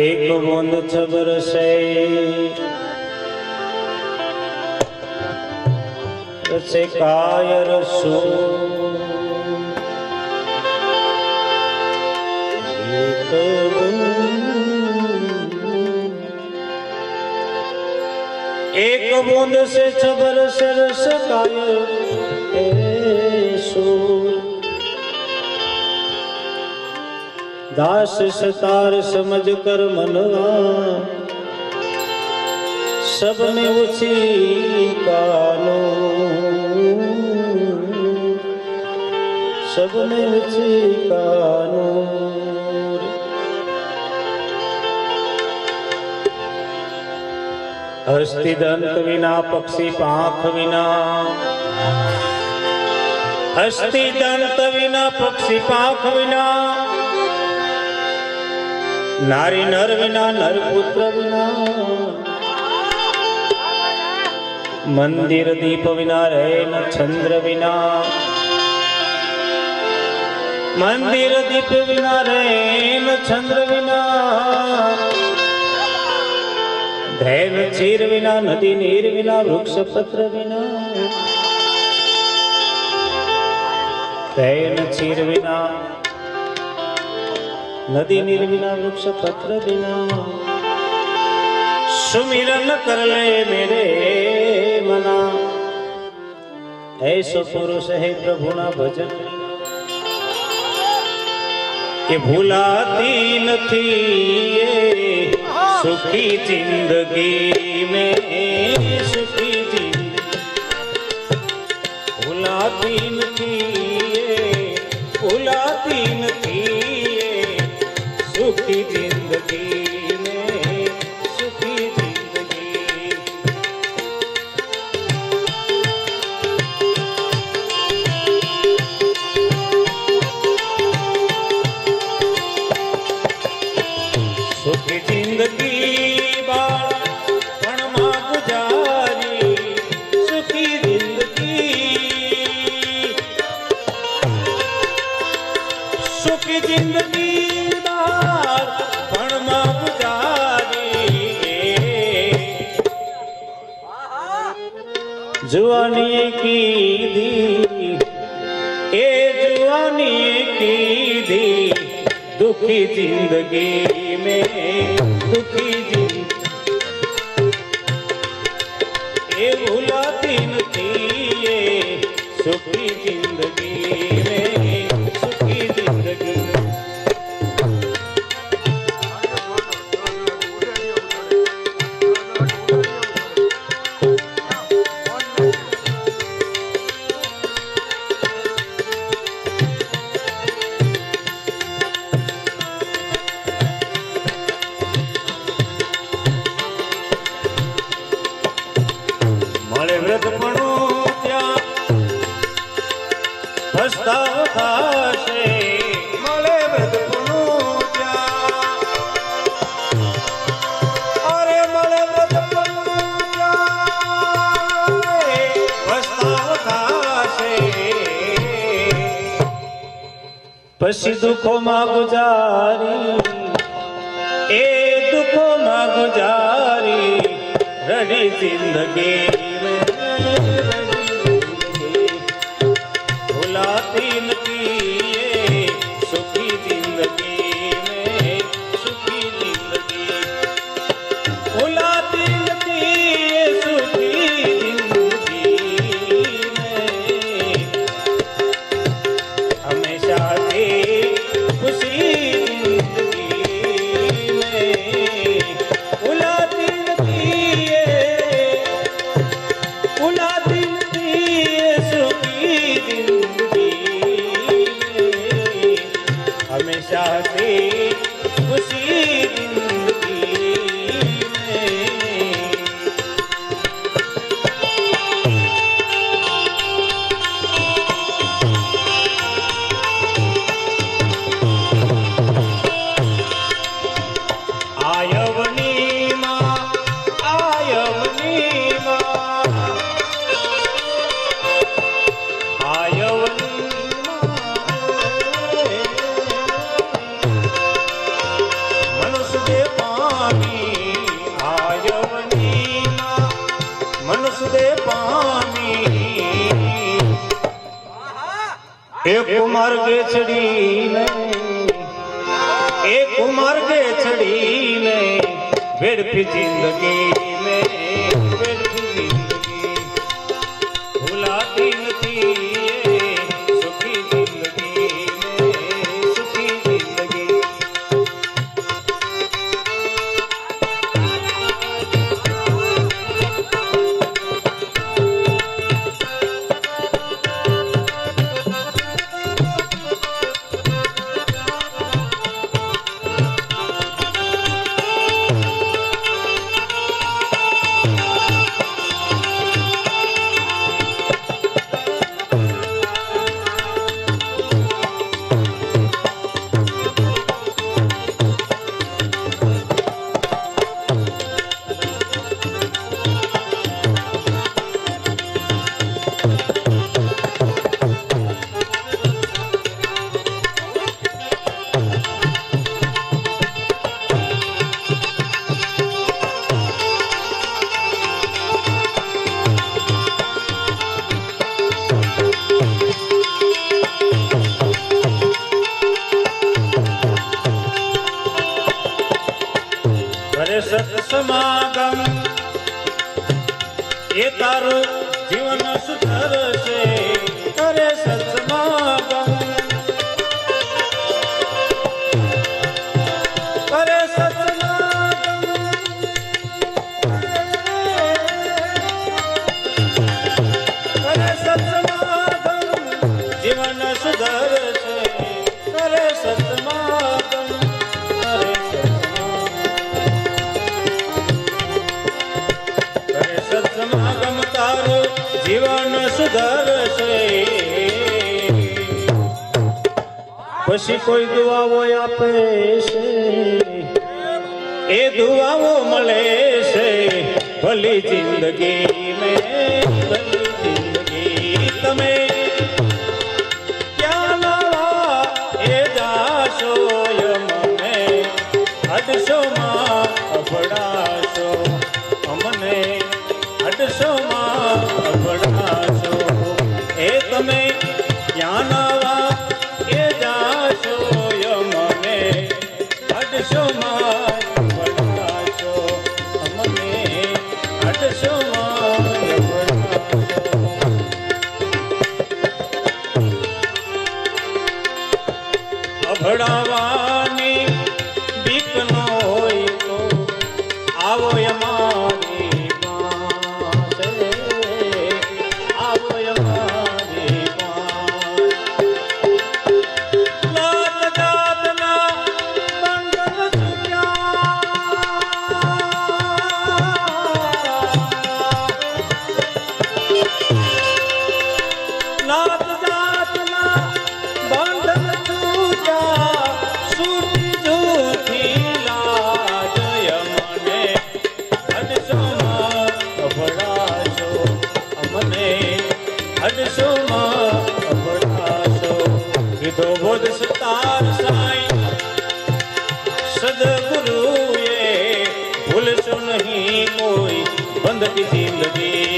એક બોંદ છબરશે રસે છે કાયર સુ. એક બોંદ છે છબર સરસ કાયર. दास सतार समझ कर मनवा सबने उसी कानो सबने उसी कानो હસ્તી દંત વિના પક્ષી પાંખ વિના હસ્તી દંત વિના પક્ષી પાંખ વિના નારી નર વિના, નર પુત્ર વિના. મંદિર દીપ વિના રહે ન ચંદ્ર વિના. મંદિર દીપ વિના રહે ન ચંદ્ર વિના. ધૈન ચીર વિના, નદી નીર વિના, વૃક્ષ પત્ર વિના. ધૈન ચીર વિના नदी निर्बिना वृक्ष पत्र बिना। सुमिरन कर ले मेरे मना। ऐसो पुरुष है प्रभु प्रभुना भजन। કે थी ये सुखी ज़िंदगी में, सुखी ज़िंदगी। જિંદગી ભૂલાતી थी જુવાની કીધી એ જુવાની કીધી દુખી જિંદગી મેં દુખી દુઃખોમાં ગુજારી એ દુઃખોમાં ગુજારી રડી જિંદગી जिंदगी કુમાર બેચડીને એ કુમાર બેચડીને વેડપી જિંદગી મેં સમાગમ. એ તારું જીવન સુધરશે. કરે પછી કોઈ દુઆઓ આપે છે? એ દુઆઓ મળે છે? ભલી જિંદગી મેં ભળાવા the team, the team.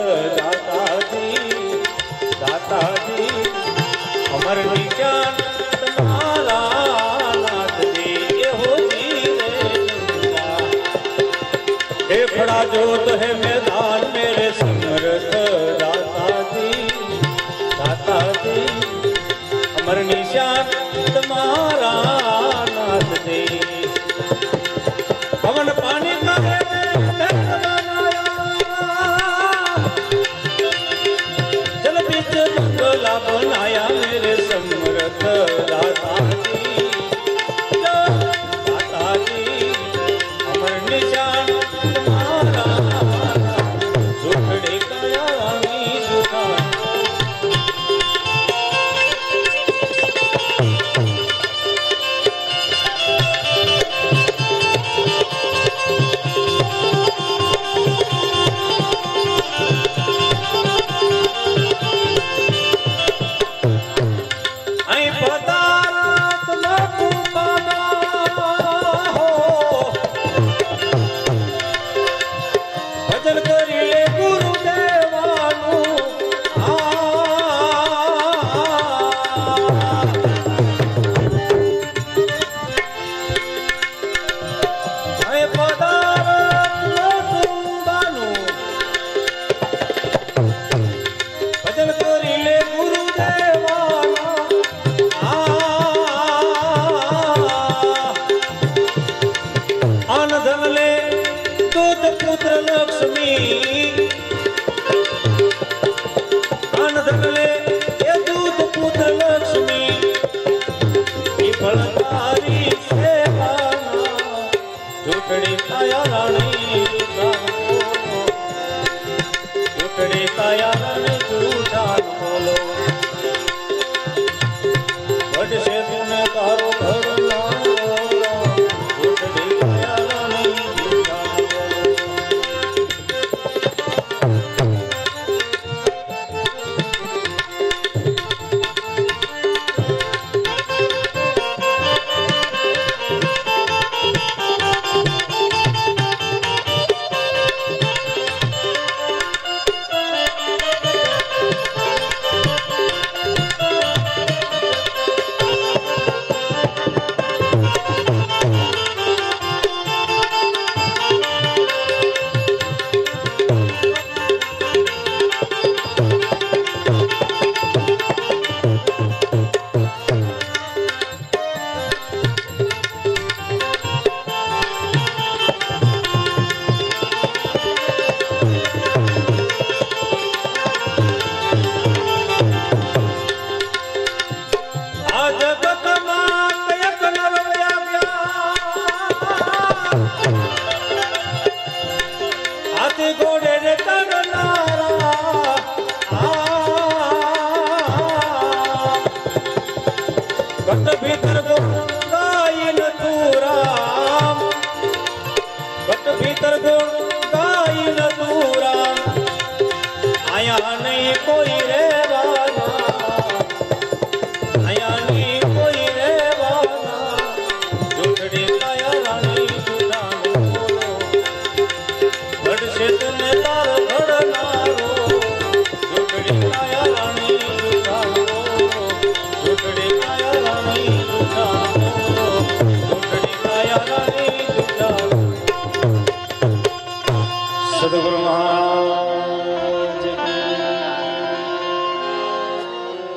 દાતાજી દાતાજી અમર નિત્યાનંદ માલાનાથ દે હો હે ખડા જોત હે મેદાન મેરે સમર્થ દાતાજી દાતાજી અમર નિશાન